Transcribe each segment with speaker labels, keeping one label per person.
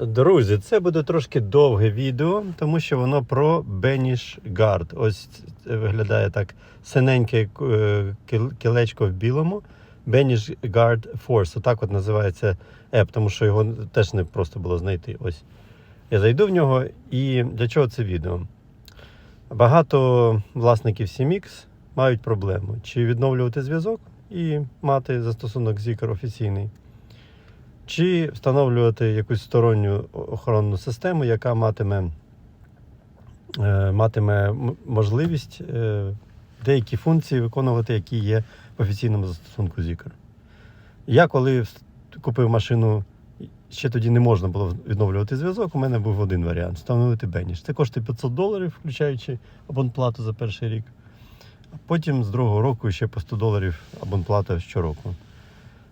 Speaker 1: Друзі, це буде трошки довге відео, тому що воно про Benish Guard. Ось це виглядає так синеньке е, кілечко в білому. Benish Guard Force. Отак от називається еп, тому що його теж не просто було знайти. Ось. Я зайду в нього і для чого це відео? Багато власників CMX мають проблему, чи відновлювати зв'язок і мати застосунок Zikr офіційний, чи встановлювати якусь сторонню охоронну систему, яка матиме, е, матиме можливість е, деякі функції виконувати, які є в офіційному застосунку Zikr. Я коли купив машину, ще тоді не можна було відновлювати зв'язок, у мене був один варіант встановити Benish. Це коштує 500 доларів, включаючи абонплату за перший рік. Потім з другого року ще по 100 доларів абонплата щороку.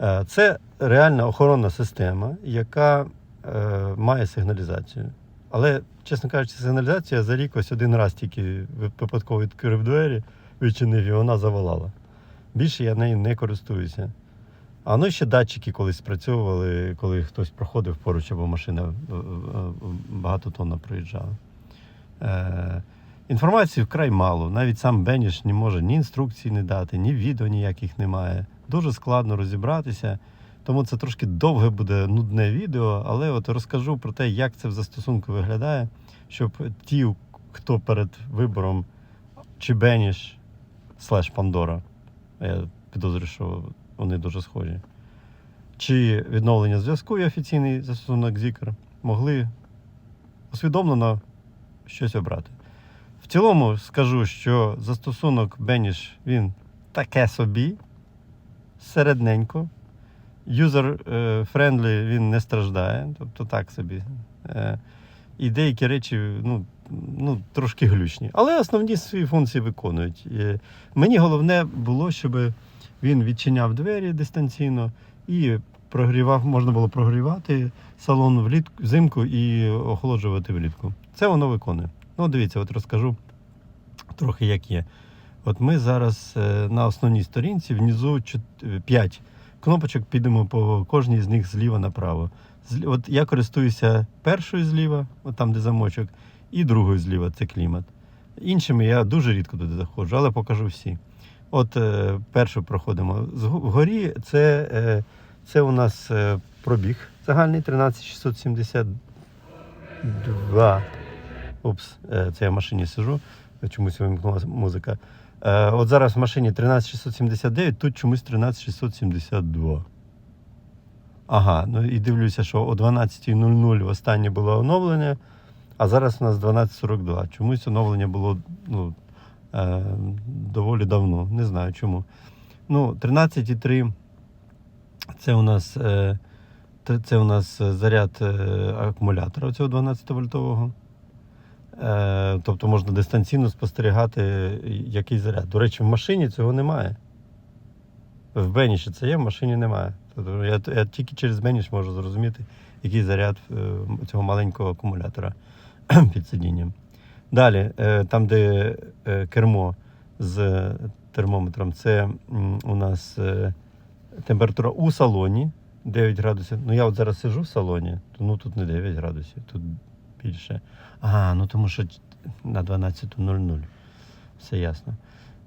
Speaker 1: Е, Це реальна охоронна система, яка е, має сигналізацію. Але, чесно кажучи, сигналізація за рік ось один раз тільки випадково відкрив двері, відчинив і вона завалала. Більше я нею не користуюся. А ну ще датчики колись спрацьовували, коли хтось проходив поруч або машина е, е, проїжджала. Інформації вкрай мало. Навіть сам Беніш не може ні інструкцій не дати, ні відео ніяких немає. Дуже складно розібратися. Тому це трошки довге буде нудне відео, але от розкажу про те, як це в застосунку виглядає, щоб ті, хто перед вибором чи Беніш слеш Пандора, я підозрюю, що вони дуже схожі, чи відновлення зв'язку і офіційний застосунок Zikr, могли усвідомлено щось обрати. В цілому скажу, що застосунок Benish він таке собі, середненько. Юзер-френдлі він не страждає, тобто так собі. Е, І деякі речі ну, ну, трошки глючні. Але основні свої функції виконують. Е, Мені головне було, щоб він відчиняв двері дистанційно і прогрівав, можна було прогрівати салон влітку, взимку і охолоджувати влітку. Це воно виконує. Ну, дивіться, от розкажу трохи як є. От ми зараз е, на основній сторінці внизу 5 кнопочок підемо по кожній з них зліва направо. От я користуюся першою зліва, от там, де замочок, і другою зліва це клімат. Іншими я дуже рідко туди заходжу, але покажу всі. От е, першу проходимо. Вгорі це, е, це у нас е, пробіг загальний 13672. Упс, е, це я в машині сижу, чомусь вимкнулася музика. Е, От зараз в машині 13679, тут чомусь 13672. Ага, ну і дивлюся, що о 12.00 останнє було оновлення, а зараз у нас 12.42. Чомусь оновлення було ну, е, доволі давно. Не знаю чому. Ну, 13.3 це у нас, е, це у нас е, заряд е, акумулятора цього 12-вольтового. Е, тобто можна дистанційно спостерігати, який заряд. До речі, в машині цього немає. В Беніші це є, в машині немає. Тобто я, я тільки через Беніш можу зрозуміти, який заряд е, цього маленького акумулятора під сидінням. Далі, е, там, де е, кермо з термометром, це у нас е, температура у салоні 9 градусів. Ну я от зараз сижу в салоні, ну тут не 9 градусів, тут більше. А, ну тому що на 12.00. Все ясно.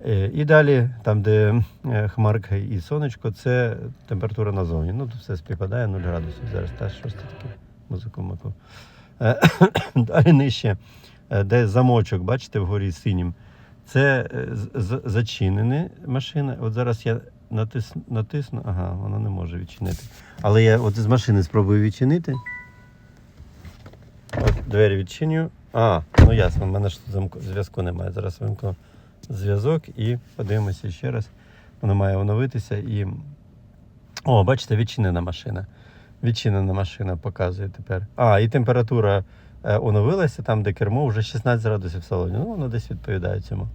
Speaker 1: Е, І далі, там, де е, хмарка і сонечко, це температура назовні. Ну, тут все співпадає 0 градусів. Зараз та щось таке музику. Е, Далі нижче, де замочок, бачите, вгорі синім. Це з- з- зачинена машина. От зараз я натис, натисну, ага, вона не може відчинити. Але я от з машини спробую відчинити. Двері відчиню. А, ну ясно, в мене ж зв'язку немає. Зараз вимкну зв'язок і подивимося ще раз. Воно має оновитися і. О, бачите, відчинена машина. Відчинена машина показує тепер. А, і температура е, оновилася, там, де кермо, вже 16 градусів в салоні. Ну, воно десь відповідає цьому.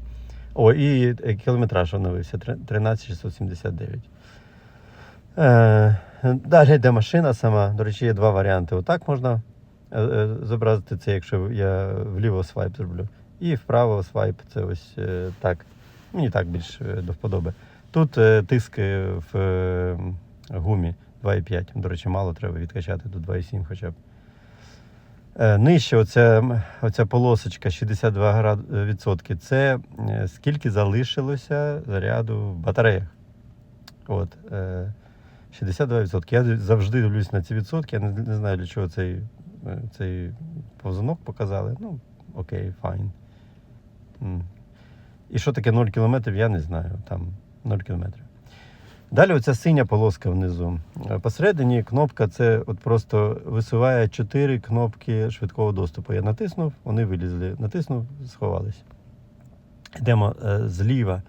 Speaker 1: О, і е, кілометраж оновився 13679. Е, далі йде машина сама. До речі, є два варіанти. Отак можна зобразити це, якщо я вліво свайп зроблю. І вправо свайп це ось е, так. Мені так більш е, до вподоби. Тут е, тиск е, в е, гумі 2,5. До речі, мало треба відкачати до 2,7 хоча б. Е, Нижче оця, оця полосочка 62 град- е, відсотки. Це е, скільки залишилося заряду в батареях. От, е, 62%. Я завжди дивлюсь на ці відсотки. Я не, знаю, для чого цей, е, цей повзунок показали. Ну, окей, файн. І що таке 0 км, я не знаю. Там 0 км. Далі оця синя полоска внизу. Е, Посередині кнопка це от просто висуває 4 кнопки швидкого доступу. Я натиснув, вони вилізли. Натиснув, сховались. Йдемо е, зліва.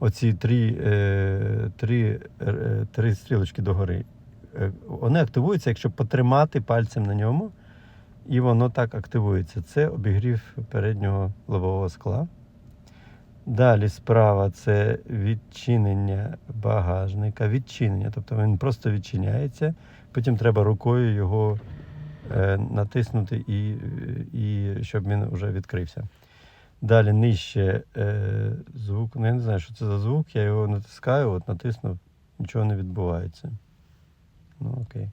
Speaker 1: Оці три, е, три, е, три стрілочки догори. Е, вони активуються, якщо потримати пальцем на ньому, і воно так активується. Це обігрів переднього лобового скла. Далі справа це відчинення багажника. Відчинення, тобто він просто відчиняється, потім треба рукою його е, натиснути, і, і щоб він вже відкрився. Далі нижче е, звук. Ну, я не знаю, що це за звук. Я його натискаю, от натиснув, нічого не відбувається. Ну, окей.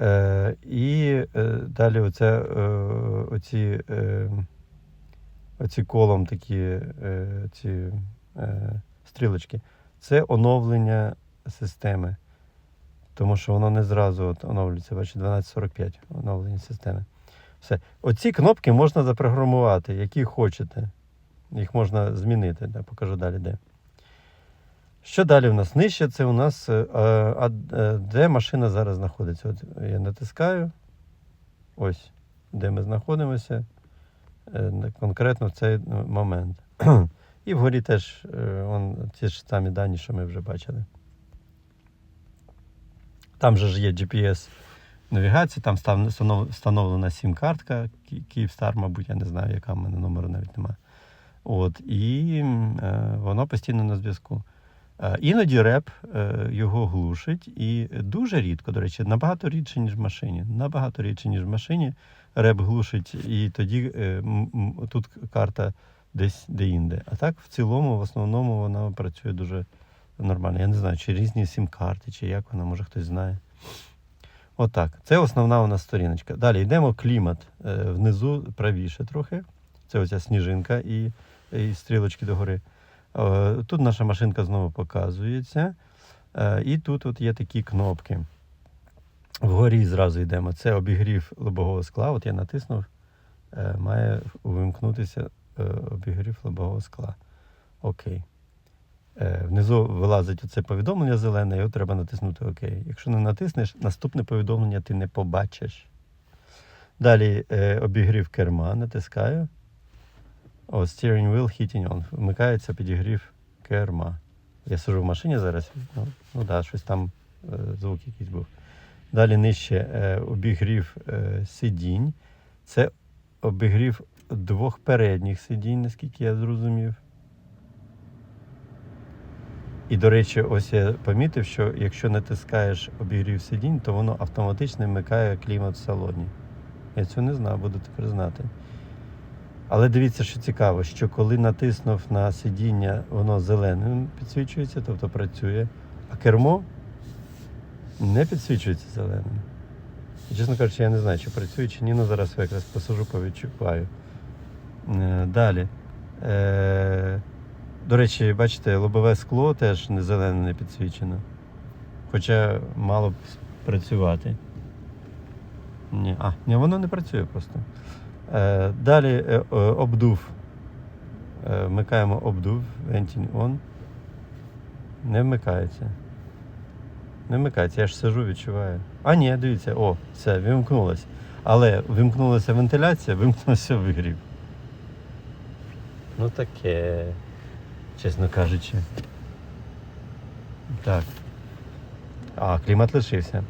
Speaker 1: Е, і е, далі оце, е, оці, е, оці колом такі ці, стрілочки. Це оновлення системи. Тому що воно не зразу от оновлюється. Бачите, 1245 оновлення системи. Все. Оці кнопки можна запрограмувати, які хочете. Їх можна змінити. Да, покажу далі де. Що далі у нас? Нижче це у нас, е, а, е, де машина зараз знаходиться. От я натискаю. Ось, де ми знаходимося. е, Конкретно в цей момент. І вгорі теж он, ті ж самі дані, що ми вже бачили. Там же ж є GPS навігація, там встановлена сім-картка, Ки- Київстар, мабуть, я не знаю, яка в мене номеру навіть немає. От, і е, воно постійно на зв'язку. Е, іноді реп е, його глушить, і дуже рідко, до речі, набагато рідше, ніж в машині. Набагато рідше, ніж в машині. Реп глушить, і тоді е, тут карта десь де-інде. А так, в цілому, в основному, вона працює дуже нормально. Я не знаю, чи різні сім-карти, чи як вона, може хтось знає. Отак. Це основна у нас сторіночка. Далі йдемо клімат. Внизу правіше трохи. Це оця сніжинка і, і стрілочки догори. Е, Тут наша машинка знову показується. Е, І тут от є такі кнопки. Вгорі зразу йдемо. Це обігрів лобового скла. От я натиснув, е, має увімкнутися е, обігрів лобового скла. Окей. Внизу вилазить оце повідомлення зелене, його треба натиснути ОК. Якщо не натиснеш, наступне повідомлення ти не побачиш. Далі обігрів керма, натискаю. О, steering wheel heating on. Вмикається підігрів керма. Я сижу в машині зараз. Ну, ну да, щось там е, звук якийсь був. Далі нижче е, обігрів е, сидінь. Це обігрів двох передніх сидінь, наскільки я зрозумів. І, до речі, ось я помітив, що якщо натискаєш обігрів сидінь, то воно автоматично вмикає клімат в салоні. Я цього не знав, буду тепер знати. Але дивіться, що цікаво, що коли натиснув на сидіння, воно зеленим підсвічується, тобто працює, а кермо не підсвічується зеленим. Чесно кажучи, я не знаю, чи працює, чи ні, ну зараз я якраз посажу, повідчупаю. Е, Далі. Е, До речі, бачите, лобове скло теж не зелене не підсвічено. Хоча мало б працювати. Ні, а, ні, воно не працює просто. Е, далі е, обдув. Е, вмикаємо обдув, venting on. Не вмикається. Не вмикається, я ж сижу, відчуваю. А, ні, дивіться, о, все, вимкнулося. Але вимкнулася вентиляція, вимкнувся вигрів. Ну таке, чесно кажучи. Так. А, клімат лишився.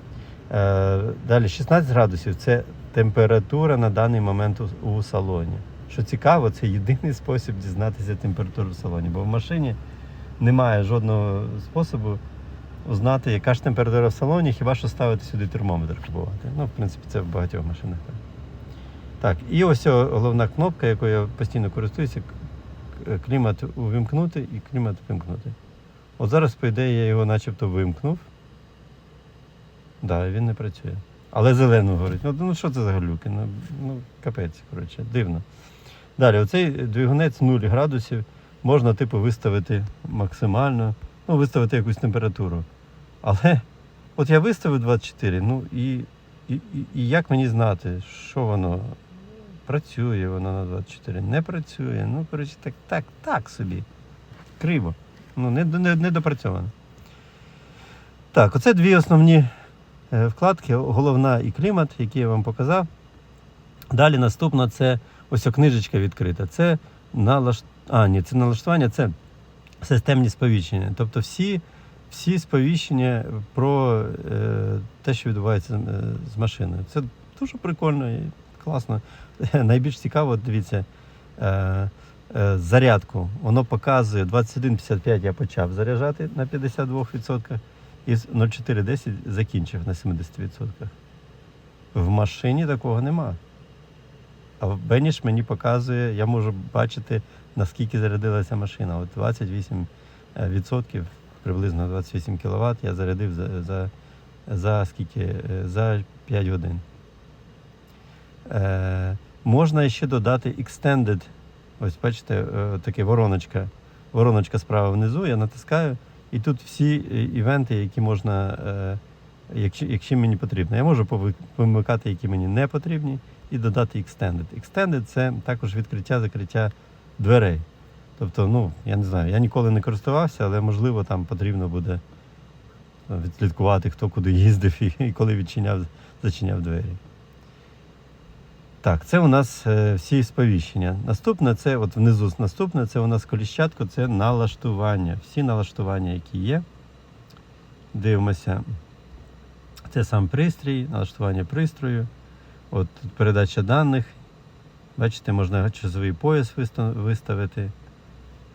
Speaker 1: Далі 16 градусів це температура на даний момент у, у салоні. Що цікаво, це єдиний спосіб дізнатися температуру в салоні, бо в машині немає жодного способу узнати, яка ж температура в салоні, хіба що ставити сюди термометр купувати. Ну, в принципі, це в багатьох машинах так. Так, і ось головна кнопка, якою я постійно користуюся, клімат увімкнути і клімат вимкнути. От зараз, по ідеї, я його начебто вимкнув. Так, да, він не працює. Але зелену горить. Ну, ну що це за глюки? Ну, ну капець, коротше, дивно. Далі, оцей двигунець 0 градусів можна, типу, виставити максимально, ну, виставити якусь температуру. Але от я виставив 24, ну і, і, і, як мені знати, що воно працює воно на 24, не працює. Ну, коротше, так, так, так собі. Криво. Ну, не, не, не допрацьовано. Так, оце дві основні вкладки, головна і клімат, які я вам показав. Далі наступна це ось книжечка відкрита. Це налаш... а, ні, це налаштування, це системні сповіщення. Тобто всі, всі сповіщення про е, те, що відбувається е, з машиною. Це дуже прикольно і класно. Найбільш цікаво, дивіться, е, е, зарядку. Воно показує 21.55 я почав заряджати на 52%, і з 04.10 закінчив на 70%. В машині такого нема. А Беніш мені показує, я можу бачити, наскільки зарядилася машина. От 28%, приблизно 28 кВт я зарядив за, за, за скільки? Е, За 5 годин. Е, можна ще додати Extended. Ось бачите, е, таке вороночка. Вороночка справа внизу, я натискаю, і тут всі е, івенти, які можна, е, якщо, якщо мені потрібно. Я можу помикати, які мені не потрібні, і додати Extended. Extended це також відкриття-закриття дверей. Тобто, ну, я не знаю, я ніколи не користувався, але можливо там потрібно буде відслідкувати, хто куди їздив і коли відчиняв, зачиняв двері. Так, це у нас е, всі сповіщення. Наступне це, от внизу наступне, це у нас коліщатко, це налаштування. Всі налаштування, які є. Дивимося. Це сам пристрій, налаштування пристрою. От передача даних. Бачите, можна часовий пояс виставити.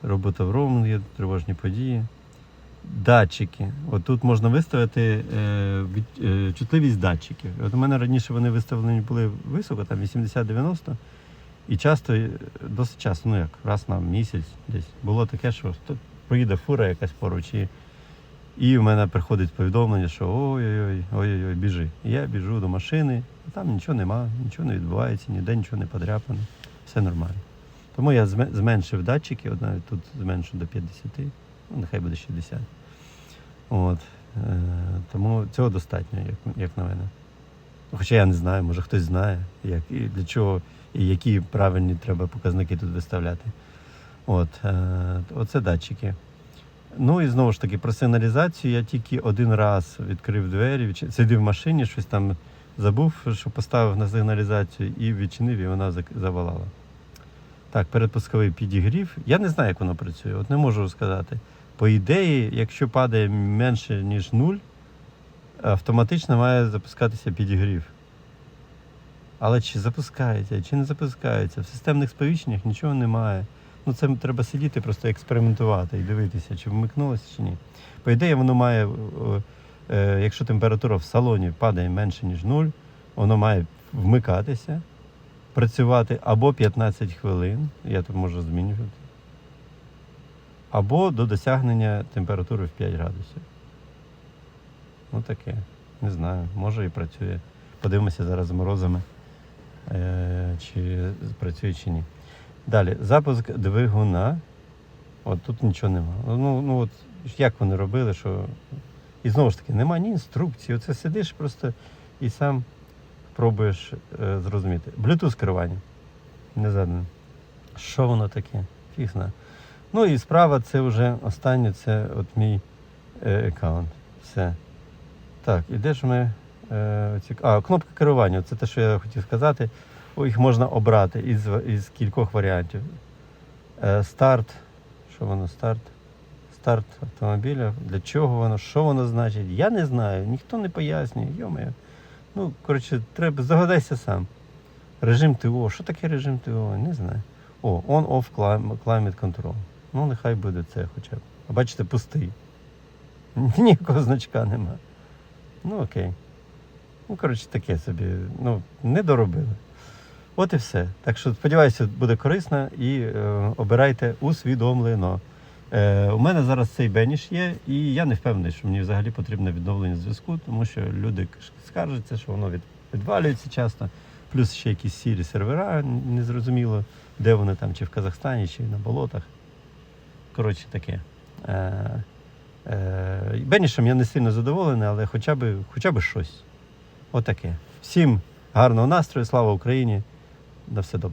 Speaker 1: Робота в роумінгі, тривожні події. Датчики. От тут можна виставити е, е, чутливість датчиків. От у мене раніше вони виставлені були високо, там 80-90. І часто, е, досить часто, ну як, раз на місяць десь було таке, що проїде фура якась поруч, і, і в мене приходить повідомлення, що ой-ой-ой, ой-ой-ой, біжи. І я біжу до машини, а там нічого нема, нічого не відбувається, ніде нічого не подряпано, все нормально. Тому я зменшив датчики, от навіть тут зменшу до 50, ну нехай буде 60. От. Е, тому цього достатньо, як, як на мене. Хоча я не знаю, може хтось знає, як, і для чого і які правильні треба показники тут виставляти. От, е, оце датчики. Ну і знову ж таки, про сигналізацію я тільки один раз відкрив двері, сидів в машині, щось там забув, що поставив на сигналізацію і відчинив, і вона завалала. Так, передпусковий підігрів. Я не знаю, як воно працює, от не можу сказати. По ідеї, якщо падає менше, ніж 0, автоматично має запускатися підігрів. Але чи запускається, чи не запускається, в системних сповіщеннях нічого немає. Ну, це треба сидіти, просто експериментувати і дивитися, чи вмикнулося, чи ні. По ідеї, воно має, е, якщо температура в салоні падає менше, ніж 0, воно має вмикатися, працювати або 15 хвилин, я тут можу змінювати, або до досягнення температури в 5 градусів. Ну таке. Не знаю, може і працює. Подивимося зараз з морозами, е, чи працює чи ні. Далі, запуск двигуна. От тут нічого нема. Ну, ну от як вони робили, що. І знову ж таки, немає ні інструкції. Оце сидиш просто і сам пробуєш е, зрозуміти. Bluetooth керування. Не задано. Що воно таке? Фіг знає. Ну і справа це вже останнє, це от мій е, аккаунт. Все. Так, і де ж ми. Е. А, кнопка керування, це те, що я хотів сказати. Їх можна обрати із, із кількох варіантів. Е, старт. Що воно старт? Старт автомобіля. Для чого воно? Що воно значить? Я не знаю, ніхто не пояснює. Йомаю. Ну, коротше, треба здогадайся сам. Режим ТО. Що таке режим ТО? Не знаю. О, on-off climate control. Ну, нехай буде це хоча б. А бачите, пустий. Ніякого значка нема. Ну окей. Ну, коротше, таке собі. Ну, не доробили. От і все. Так що сподіваюся, буде корисно і е, обирайте усвідомлено. Е, у мене зараз цей беніш є, і я не впевнений, що мені взагалі потрібне відновлення зв'язку, тому що люди скаржаться, що воно від, відвалюється часто. Плюс ще якісь сірі сервера, незрозуміло, де вони там, чи в Казахстані, чи на болотах. Коротше, таке. Е, е, бенішем я не сильно задоволений, але хоча б, хоча б щось. Отаке. Всім гарного настрою, слава Україні. На все добре.